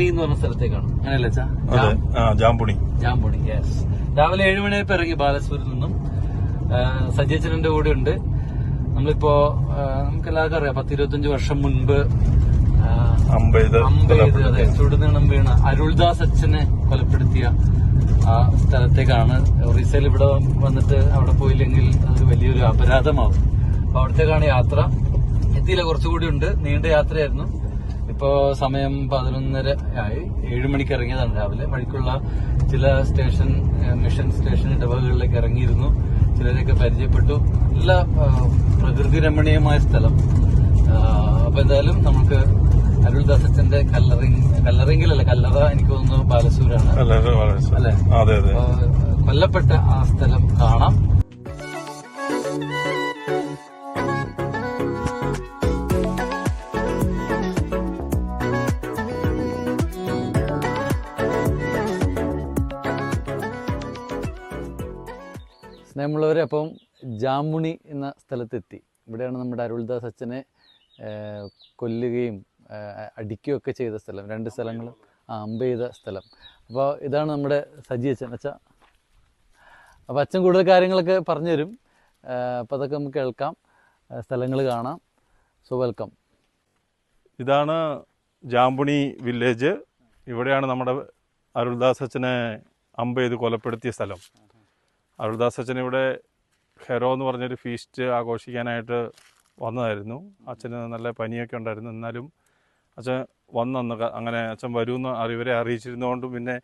ജാമ്പുണി എന്ന് പറഞ്ഞ സ്ഥലത്തേക്കാണ്. അങ്ങനെയല്ലേ ജാംപുണി. ജാംപുണി യെസ് രാവിലെ ഏഴ് മണിയായപ്പോ ഇറങ്ങി ബാലസൂരിൽ നിന്നും. സജ്ജച്ചനന്റെ കൂടെ ഉണ്ട്. നമ്മളിപ്പോ നമുക്ക് എല്ലാവർക്കും അറിയാം പത്ത് ഇരുപത്തഞ്ച് വർഷം മുൻപ് അമ്പെയ്ത് അതെ ചുടുനീളം വീണ അരുൾദാസ് അച്ഛനെ കൊലപ്പെടുത്തിയ ആ സ്ഥലത്തേക്കാണ്. ഒറീസയിൽ ഇവിടെ വന്നിട്ട് അവിടെ പോയില്ലെങ്കിൽ അതൊരു വലിയൊരു അപരാധമാവും. അപ്പൊ അവിടത്തേക്കാണ് യാത്ര. എത്തിയില്ല കുറച്ചുകൂടി ഉണ്ട്. നീണ്ട യാത്രയായിരുന്നു. ഇപ്പോ സമയം പതിനൊന്നര ആയി. ഏഴ് മണിക്ക് ഇറങ്ങിയതാണ് രാവിലെ. വഴിക്കുള്ള ചില സ്റ്റേഷൻ മിഷൻ സ്റ്റേഷൻ ഇടവകളിലേക്ക് ഇറങ്ങിയിരുന്നു. ചിലരെയൊക്കെ പരിചയപ്പെട്ടു. നല്ല പ്രകൃതി രമണീയമായ സ്ഥലം. അപ്പോൾ അപ്പൊ എന്തായാലും നമുക്ക് അരുൾദാസ് അച്ഛന്റെ കല്ലറിങ് കല്ലറിങ്ങിലല്ല കല്ലറ എനിക്ക് തോന്നുന്നു ബാലസൂരാണ്. അല്ലെ? കൊല്ലപ്പെട്ട ആ സ്ഥലം കാണാം. സ്നേഹമുള്ളവരെ അപ്പം ജാമുണി എന്ന സ്ഥലത്തെത്തി. ഇവിടെയാണ് നമ്മുടെ അരുൾദാസ് അച്ഛനെ കൊല്ലുകയും അടിക്കുകയൊക്കെ ചെയ്ത സ്ഥലം. രണ്ട് സ്ഥലങ്ങൾ ആ അമ്പ ചെയ്ത സ്ഥലം. അപ്പോൾ ഇതാണ് നമ്മുടെ സജി അച്ഛൻ. അച്ഛ അപ്പോൾ അച്ഛൻ കൂടുതൽ കാര്യങ്ങളൊക്കെ പറഞ്ഞു തരും അപ്പോൾ അതൊക്കെ നമുക്ക് കേൾക്കാം. സ്ഥലങ്ങൾ കാണാം. So welcome. ഇതാണ് ജാമ്പുണി വില്ലേജ്. ഇവിടെയാണ് നമ്മുടെ അരുൾദാസ് അച്ഛനെ അമ്പ ചെയ്ത് കൊലപ്പെടുത്തിയ സ്ഥലം. അരുൾദാസ് അച്ഛൻ ഇവിടെ ഹെറോ എന്ന് പറഞ്ഞൊരു ഫീസ്റ്റ് ആഘോഷിക്കാനായിട്ട് വന്നതായിരുന്നു. അച്ഛന് നല്ല പനിയൊക്കെ ഉണ്ടായിരുന്നു. എന്നാലും അച്ഛൻ വന്നന്ന് ക- അങ്ങനെ അച്ഛൻ വരുമെന്ന് അറി- ഇവരെ അറിയിച്ചിരുന്നതുകൊണ്ടും പിന്നെ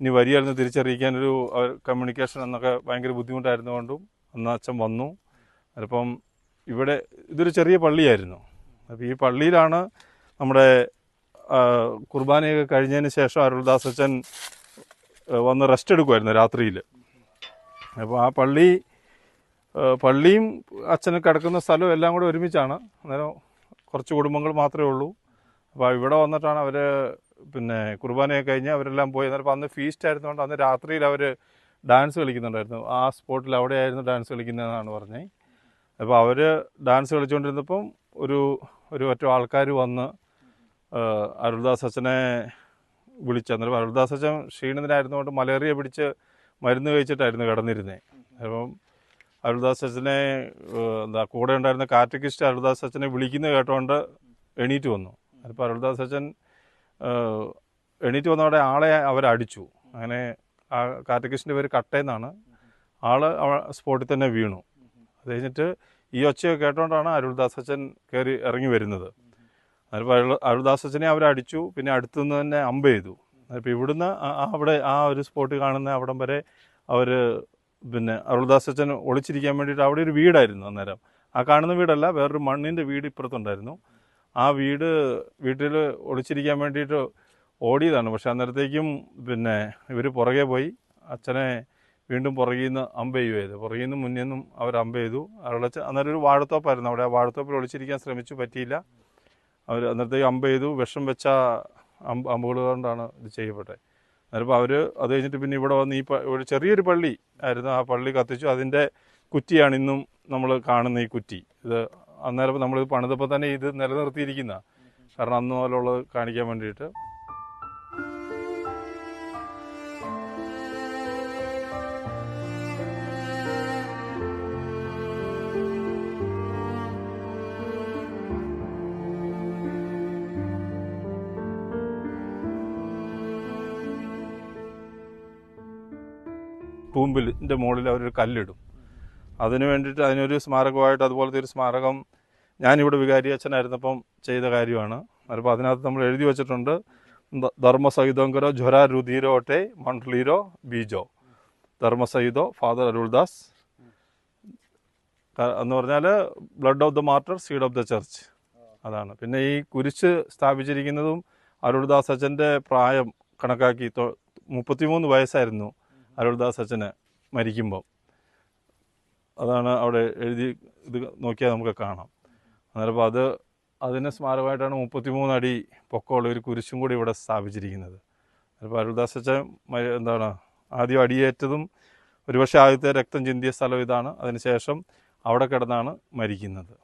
ഇനി വരികയായിരുന്നു തിരിച്ചറിയിക്കാനൊരു കമ്മ്യൂണിക്കേഷൻ എന്നൊക്കെ ഭയങ്കര ബുദ്ധിമുട്ടായിരുന്നുകൊണ്ടും അന്ന് അച്ഛൻ വന്നു. അതിപ്പം ഇവിടെ ഇതൊരു ചെറിയ പള്ളിയായിരുന്നു. അപ്പോൾ ഈ പള്ളിയിലാണ് നമ്മുടെ കുർബാനയൊക്കെ കഴിഞ്ഞതിന് ശേഷം അരുൾദാസ് അച്ഛൻ വന്ന് റെസ്റ്റ് എടുക്കുമായിരുന്നു രാത്രിയിൽ അപ്പോൾ ആ പള്ളി പള്ളിയും അച്ഛനും കിടക്കുന്ന സ്ഥലവും എല്ലാം കൂടെ ഒരുമിച്ചാണ്. അന്നേരം കുറച്ച് കുടുംബങ്ങൾ മാത്രമേ ഉള്ളൂ. അപ്പോൾ ഇവിടെ വന്നിട്ടാണ് അവർ പിന്നെ കുർബാനയൊക്കെ കഴിഞ്ഞ് അവരെല്ലാം പോയി. അന്നേരം അന്ന് ഫീസ്റ്റ് ആയിരുന്നുകൊണ്ട് അന്ന് രാത്രിയിൽ അവർ ഡാൻസ് കളിക്കുന്നുണ്ടായിരുന്നു. ആ സ്പോട്ടിൽ അവിടെയായിരുന്നു ഡാൻസ് കളിക്കുന്നതെന്നാണ് പറഞ്ഞത് അപ്പോൾ അവർ ഡാൻസ് കളിച്ചുകൊണ്ടിരുന്നപ്പം ഒരു ഒരു ഒറ്റ ആൾക്കാർ വന്ന് അരുൾദാസ് അച്ഛനെ വിളിച്ചു അന്നേരം അരുൾദാസ് അച്ഛൻ ക്ഷീണിതനായിരുന്നുകൊണ്ട് മലേറിയ പിടിച്ച് മരുന്ന് കഴിച്ചിട്ടായിരുന്നു കിടന്നിരുന്നത് അപ്പം അരുൾദാസ് അച്ഛനെ എന്താ കൂടെ ഉണ്ടായിരുന്ന കാറ്റക്കിസ്റ്റ് അരുൾദാസ് അച്ഛനെ വിളിക്കുന്നത് കേട്ടോണ്ട് എണീറ്റ് വന്നു. അപ്പോൾ അരുൾദാസ് അച്ഛൻ എണീറ്റ് വന്നവിടെ ആളെ അവരടിച്ചു. അങ്ങനെ ആ കാറ്റക്കിസ്റ്റിന്റെ പേര് കട്ടയെന്നാണ് അവ- സ്പോട്ടിൽ തന്നെ വീണു. അത് കഴിഞ്ഞിട്ട് ഈ ഒച്ചയൊക്കെ കേട്ടോണ്ടാണ് അരുൾദാസ് അച്ഛൻ കയറി ഇറങ്ങി വരുന്നത്. അതിപ്പോൾ അരുൾ അരുൾദാസ് അച്ഛനെ അവരടിച്ചു. പിന്നെ അടുത്തുനിന്ന് തന്നെ അമ്പ് ചെയ്തു. അപ്പോൾ ഇവിടുന്ന് അവിടെ ആ ഒരു സ്പോട്ട് കാണുന്ന അവിടം വരെ അവർ പിന്നെ അരുൾദാസ് അച്ഛൻ ഒളിച്ചിരിക്കാൻ വേണ്ടിയിട്ട് അവിടെ ഒരു വീടായിരുന്നു അന്നേരം. ആ കാണുന്ന വീടല്ല വേറൊരു മണ്ണിന്റെ വീട് ഇപ്പുറത്തുണ്ടായിരുന്നു. ആ വീട് വീട്ടിൽ ഒളിച്ചിരിക്കാൻ വേണ്ടിയിട്ട് ഓടിയതാണ്. പക്ഷെ അന്നേരത്തേക്കും പിന്നെ ഇവർ പുറകെ പോയി. അച്ഛനെ വീണ്ടും പുറകിൽ നിന്ന് അമ്പ ചെയ്യുമായത് പുറകിൽ നിന്ന് മുന്നിൽ നിന്നും അവർ അമ്പ ചെയ്തു. അരുളച്ച അന്നേരം ഒരു വാഴത്തോപ്പായിരുന്നു അവിടെ. ആ വാഴത്തോപ്പിൽ ഒളിച്ചിരിക്കാൻ ശ്രമിച്ചു പറ്റിയില്ല. അവർ അന്നേരത്തേക്ക് അമ്പ ചെയ്തു. വിഷം വെച്ച അമ്പുകൾ കൊണ്ടാണ് ഇത് ചെയ്യപ്പെട്ടത് അന്നേരം അവർ അത് കഴിഞ്ഞിട്ട് പിന്നെ ഇവിടെ വന്ന് ഈ ഒരു ചെറിയൊരു പള്ളി ആയിരുന്നു. ആ പള്ളി കത്തിച്ചു. അതിന്റെ കുറ്റിയാണ് ഇന്നും നമ്മൾ കാണുന്ന ഈ കുറ്റി. ഇത് അന്നേരം നമ്മൾ പണിതപ്പോൾ തന്നെ ഇത് നിലനിർത്തിയിരിക്കുന്ന. കാരണം അന്ന് മുതലുള്ളത് കാണിക്കാൻ വേണ്ടിയിട്ട്. തൂമ്പിലിന്റെ മുകളിൽ അവരൊരു കല്ലിടും. അതിന് വേണ്ടിയിട്ട് അതിനൊരു സ്മാരകമായിട്ട് അതുപോലത്തെ ഒരു സ്മാരകം ഞാനിവിടെ വികാരി അച്ഛനായിരുന്നപ്പം ചെയ്ത കാര്യമാണ്. അപ്പോൾ അതിനകത്ത് നമ്മൾ എഴുതി വച്ചിട്ടുണ്ട്. ധർമ്മസഹിതങ്കരോ ജ്വര രുധീരോ ഒട്ടെ മണ്ഡലീരോ ബീജോ. ധർമ്മസഹിതോ ഫാദർ അരുൾദാസ്. എന്ന് പറഞ്ഞാൽ blood of the martyr seed of the church. അതാണ്. പിന്നെ ഈ കുരിശ് സ്ഥാപിച്ചിരിക്കുന്നതും അരുൾദാസ് അച്ഛന്റെ പ്രായം കണക്കാക്കി മുപ്പത്തിമൂന്ന് വയസ്സായിരുന്നു. അരുൾദാസ് അച്ഛന് മരിക്കുമ്പോൾ അതാണ് അവിടെ എഴുതി ഇത് നോക്കിയാൽ നമുക്ക് കാണാം. അന്നേരം അത് അതിന് സ്മാരകമായിട്ടാണ് മുപ്പത്തിമൂന്ന് അടി പൊക്കമുള്ള ഒരു കുരിശും കൂടി ഇവിടെ സ്ഥാപിച്ചിരിക്കുന്നത്. അപ്പോൾ അരുൾദാസ് അച്ഛൻ എന്താണ് ആദ്യം അടിയേറ്റതും ഒരുപക്ഷെ ആദ്യത്തെ രക്തം ചിന്തിയ സ്ഥലം ഇതാണ്. അതിനുശേഷം അവിടെ കിടന്നാണ് മരിക്കുന്നത്.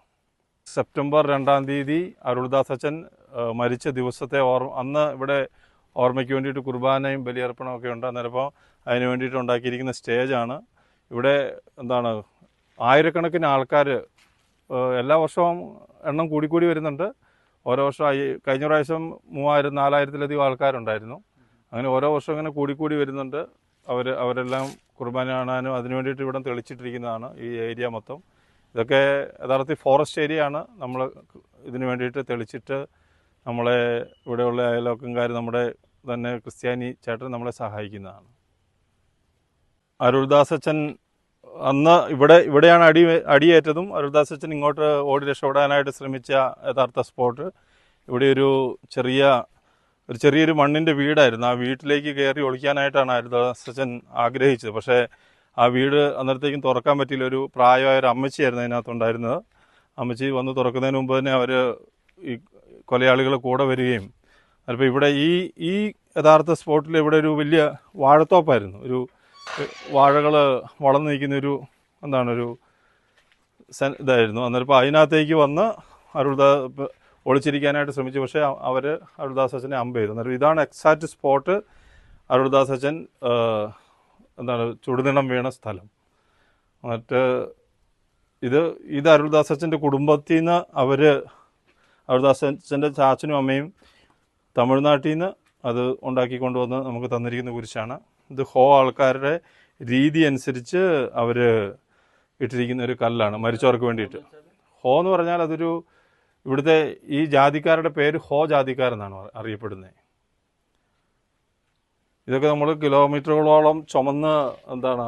സെപ്റ്റംബർ രണ്ടാം തീയതി അരുൾദാസ് അച്ഛൻ മരിച്ച ദിവസത്തെ ഓർമ്മ അന്ന് ഇവിടെ ഓർമ്മയ്ക്ക് വേണ്ടിയിട്ട് കുർബാനയും ബലിയർപ്പണമൊക്കെ ഉണ്ട്. അന്നേരപ്പോൾ അതിന് വേണ്ടിയിട്ട് ഉണ്ടാക്കിയിരിക്കുന്ന സ്റ്റേജാണ് ഇവിടെ എന്താണ് ആയിരക്കണക്കിന് ആൾക്കാർ എല്ലാ വർഷവും എണ്ണം കൂടിക്കൂടി വരുന്നുണ്ട്. ഓരോ വർഷം കഴിഞ്ഞ പ്രാവശ്യം മൂവായിരം നാലായിരത്തിലധികം ആൾക്കാരുണ്ടായിരുന്നു. അങ്ങനെ ഓരോ വർഷം ഇങ്ങനെ കൂടിക്കൂടി വരുന്നുണ്ട്. അവർ അവരെല്ലാം കുർബാന കാണാനും അതിനു വേണ്ടിയിട്ട് ഇവിടെ തെളിച്ചിട്ടിരിക്കുന്നതാണ് ഈ ഏരിയ മൊത്തം. ഇതൊക്കെ യഥാർത്ഥത്തിൽ ഫോറസ്റ്റ് ഏരിയ ആണ്. നമ്മൾ ഇതിനു വേണ്ടിയിട്ട് തെളിച്ചിട്ട് നമ്മളെ ഇവിടെയുള്ള അയലോക്കംകാർ നമ്മുടെ തന്നെ ക്രിസ്ത്യാനി ചേട്ടൻ നമ്മളെ സഹായിക്കുന്നതാണ്. അരുൾദാസ് അച്ഛൻ അന്ന് ഇവിടെ ഇവിടെയാണ് അടി അടിയേറ്റതും. അരുൾദാസച്ചൻ ഇങ്ങോട്ട് ഓടി രക്ഷപ്പെടാനായിട്ട് ശ്രമിച്ച യഥാർത്ഥ സ്പോട്ട് ഇവിടെ ഒരു ചെറിയ ഒരു ചെറിയൊരു മണ്ണിന്റെ വീടായിരുന്നു. ആ വീട്ടിലേക്ക് കയറി ഒളിക്കാനായിട്ടാണ് അരുൾദാസ് അച്ഛൻ ആഗ്രഹിച്ചത്. പക്ഷേ ആ വീട് അന്നേരത്തേക്കും തുറക്കാൻ പറ്റിയില്ല. ഒരു പ്രായമായ ഒരു അമ്മച്ചിയായിരുന്നു അതിനകത്തുണ്ടായിരുന്നത്. അമ്മച്ചി വന്ന് തുറക്കുന്നതിന് മുമ്പ് തന്നെ അവർ ഈ കൊലയാളികൾ കൂടെ വരികയും അപ്പോൾ ഇവിടെ ഈ ഈ യഥാർത്ഥ സ്പോട്ടിൽ ഇവിടെ ഒരു വലിയ വാഴത്തോപ്പായിരുന്നു. ഒരു വാഴകൾ വളർന്നു നിൽക്കുന്ന ഒരു എന്താണ് ഒരു ഇതായിരുന്നു. അന്നേരപ്പോൾ അതിനകത്തേക്ക് വന്ന് അരുൾദാ ഒളിച്ചിരിക്കാനായിട്ട് ശ്രമിച്ചു. പക്ഷേ അവർ അരുൾദാസ് അച്ഛനെ അമ്പ് ചെയ്തു. അന്നേരം ഇതാണ് എക്സാക്റ്റ് സ്പോട്ട് അരുൾദാസ് അച്ഛൻ എന്താണ് ചുടുനിണം വീണ സ്ഥലം. എന്നിട്ട് ഇത് ഇത് അരുൾദാസ് അച്ഛന്റെ കുടുംബത്തിൽ നിന്ന് അവർ അരുൾദാസ് അച്ഛന്റെ ചാച്ചനും അമ്മയും തമിഴ്നാട്ടിൽ നിന്ന് അത് ഉണ്ടാക്കി കൊണ്ടുവന്ന് നമുക്ക് തന്നിരിക്കുന്ന കുരിശാണ്. ഇത് ഹോ ആൾക്കാരുടെ രീതി അനുസരിച്ച് അവർ ഇട്ടിരിക്കുന്ന ഒരു കല്ലാണ് മരിച്ചവർക്ക് വേണ്ടിയിട്ട്. ഹോ എന്ന് പറഞ്ഞാൽ അതൊരു ഇവിടുത്തെ ഈ ജാതിക്കാരുടെ പേര് ഹോ ജാതിക്കാരെന്നാണ് അറിയപ്പെടുന്നത് ഇതൊക്കെ നമ്മൾ കിലോമീറ്ററുകളോളം ചുമന്ന് എന്താണ്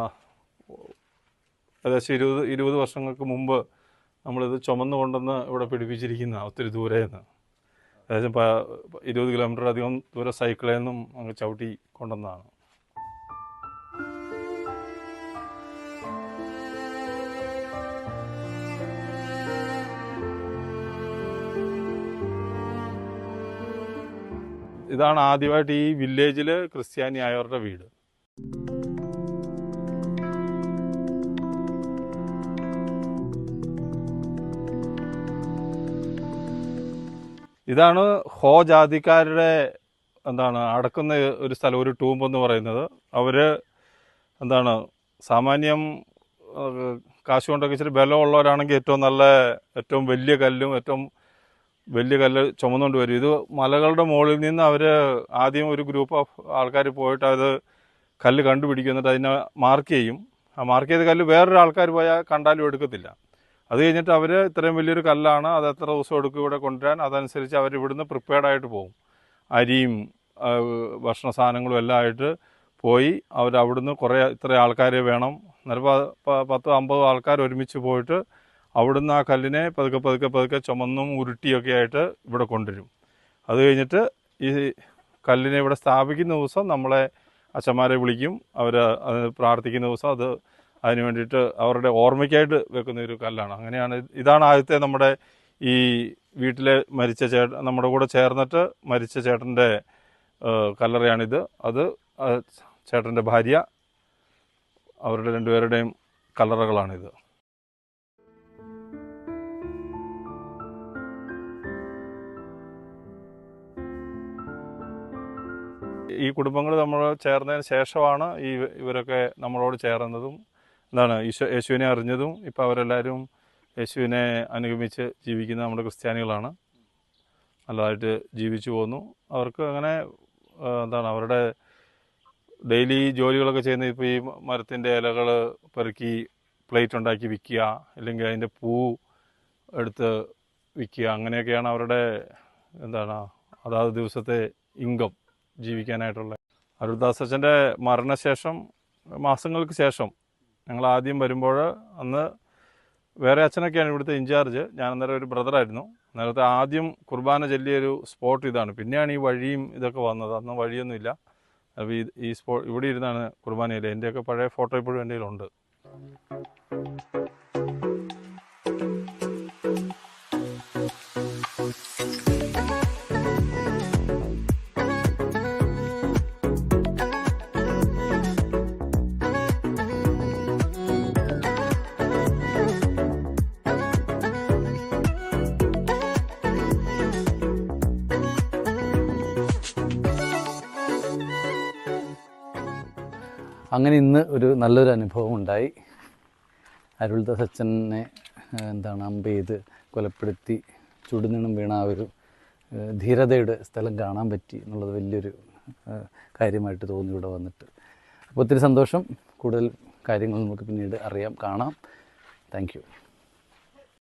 ഏകദേശം ഇരുപത് ഇരുപത് വർഷങ്ങൾക്ക് മുമ്പ് നമ്മളിത് ചുമന്ന് കൊണ്ടുവന്ന് ഇവിടെ പിടിപ്പിച്ചിരിക്കുന്ന ഒത്തിരി ദൂരെ നിന്ന്. ഏകദേശം ഇരുപത് കിലോമീറ്റർ അധികം ദൂരെ സൈക്കിളിൽ നിന്നും അങ്ങ് ചവിട്ടി കൊണ്ടുവന്നതാണ്. ഇതാണ് ആദ്യമായിട്ട് ഈ വില്ലേജിൽ ക്രിസ്ത്യാനി ആയവരുടെ വീട്. ഇതാണ് ഹോ ജാതിക്കാരുടെ എന്താണ് അടക്കുന്ന ഒരു സ്ഥലം ഒരു ടൂമ്പ് എന്ന് പറയുന്നത്. അവർ എന്താണ് സാമാന്യം കാശുകൊണ്ടൊക്കെ കാശ് കൊണ്ടൊക്കെ ഇച്ചിരി ബലമുള്ളവരാണെങ്കിൽ ഏറ്റവും നല്ല ഏറ്റവും വലിയ കല്ലും ഏറ്റവും വലിയ കല്ല് ചുമന്നുകൊണ്ട് വരും. ഇത് മലകളുടെ മുകളിൽ നിന്ന് അവർ ആദ്യം ഒരു ഗ്രൂപ്പ് ഓഫ് ആൾക്കാർ പോയിട്ട് അത് കല്ല് കണ്ടുപിടിക്കും. എന്നിട്ട് അതിനെ മാർക്ക് ചെയ്യും. ആ മാർക്ക് ചെയ്ത കല്ല് വേറൊരു ആൾക്കാർ പോയാൽ കണ്ടാലും എടുക്കത്തില്ല. അത് കഴിഞ്ഞിട്ട് അവർ ഇത്രയും വലിയൊരു കല്ലാണ് അത് എത്ര ദിവസം എടുക്കും ഇവിടെ കൊണ്ടുവരാൻ? അതനുസരിച്ച് അവർ ഇവിടുന്ന് പ്രിപ്പയർഡ് ആയിട്ട് പോകും. അരിയും ഭക്ഷണ സാധനങ്ങളും എല്ലാം ആയിട്ട് പോയി അവർ അവിടുന്ന് കുറേ ഇത്ര ആൾക്കാരെ വേണം. പ- പത്തോ അമ്പതോ ആൾക്കാർ ഒരുമിച്ച് പോയിട്ട് അവിടുന്ന് ആ കല്ലിനെ പതുക്കെ പതുക്കെ പതുക്കെ ചുമന്നും ഉരുട്ടിയൊക്കെ ആയിട്ട് ഇവിടെ കൊണ്ടുവരും. അത് കഴിഞ്ഞിട്ട് ഈ കല്ലിനെ ഇവിടെ സ്ഥാപിക്കുന്ന ദിവസം നമ്മളെ അച്ഛന്മാരെ വിളിക്കും. അവർ പ്രാർത്ഥിക്കുന്ന ദിവസം അത് അതിന് വേണ്ടിയിട്ട് അവരുടെ ഓർമ്മയ്ക്കായിട്ട് വെക്കുന്ന ഒരു കല്ലാണ്. അങ്ങനെയാണ് ഇതാണ് ആദ്യത്തെ നമ്മുടെ ഈ വീട്ടിലെ മരിച്ച ചേട്ടൻ നമ്മുടെ കൂടെ ചേർന്നിട്ട് മരിച്ച ചേട്ടന്റെ കല്ലറയാണിത്. അത് ചേട്ടന്റെ ഭാര്യ അവരുടെ രണ്ടുപേരുടെയും കല്ലറകളാണിത്. ഈ കുടുംബങ്ങൾ നമ്മൾ ചേർന്നതിന് ശേഷമാണ് ഈ ഇവരൊക്കെ നമ്മളോട് ചേർന്നതും എന്താണ് ഈശോ യേശുവിനെ അറിഞ്ഞതും ഇപ്പോൾ അവരെല്ലാവരും യേശുവിനെ അനുഗമിച്ച് ജീവിക്കുന്ന നമ്മുടെ ക്രിസ്ത്യാനികളാണ്. നല്ലതായിട്ട് ജീവിച്ചു പോന്നു. അവർക്ക് അങ്ങനെ എന്താണ് അവരുടെ ഡെയിലി ജോലികളൊക്കെ ചെയ്യുന്ന ഇപ്പോൾ ഈ മരത്തിന്റെ ഇലകൾ പെറുക്കി പ്ലേറ്റ് ഉണ്ടാക്കി വിൽക്കുക അല്ലെങ്കിൽ അതിന്റെ പൂ എടുത്ത് വിൽക്കുക അങ്ങനെയൊക്കെയാണ് അവരുടെ എന്താണ് അതാത് ദിവസത്തെ ഇൻകം. ജീവിക്കാനായിട്ടുള്ള. അരുൾദാസ് അച്ഛന്റെ മരണശേഷം മാസങ്ങൾക്ക് ശേഷം ഞങ്ങൾ ആദ്യം വരുമ്പോൾ അന്ന് വേറെ അച്ഛനൊക്കെയാണ് ഇവിടുത്തെ ഇൻചാർജ് ഞാൻ അന്നേരം ഒരു ബ്രദറായിരുന്നു നേരത്തെ ആദ്യം കുർബാന ചൊല്ലിയൊരു സ്പോട്ട് ഇതാണ്. പിന്നെയാണ് ഈ വഴിയും ഇതൊക്കെ വന്നത്. അന്ന് വഴിയൊന്നുമില്ല. അപ്പോൾ ഈ ഈ സ്പോ ഇവിടെ ഇരുന്നാണ് കുർബാനയിലെ. എന്റെയൊക്കെ പഴയ ഫോട്ടോ ഇപ്പോഴും എന്റെ കയ്യിലുണ്ട്. അങ്ങനെ ഇന്ന് ഒരു നല്ലൊരു അനുഭവം ഉണ്ടായി. അരുൾദാസ് അച്ഛനെ എന്താണ് അമ്പ് ചെയ്ത് കൊലപ്പെടുത്തി ചുടുനിണം വീണ ആ ഒരു ധീരതയുടെ സ്ഥലം കാണാൻ പറ്റി എന്നുള്ളത് വലിയൊരു കാര്യമായിട്ട് തോന്നി ഇവിടെ വന്നിട്ട്. അപ്പോൾ ഒത്തിരി സന്തോഷം. കൂടുതൽ കാര്യങ്ങൾ നമുക്ക് പിന്നീട് അറിയാം കാണാം. താങ്ക്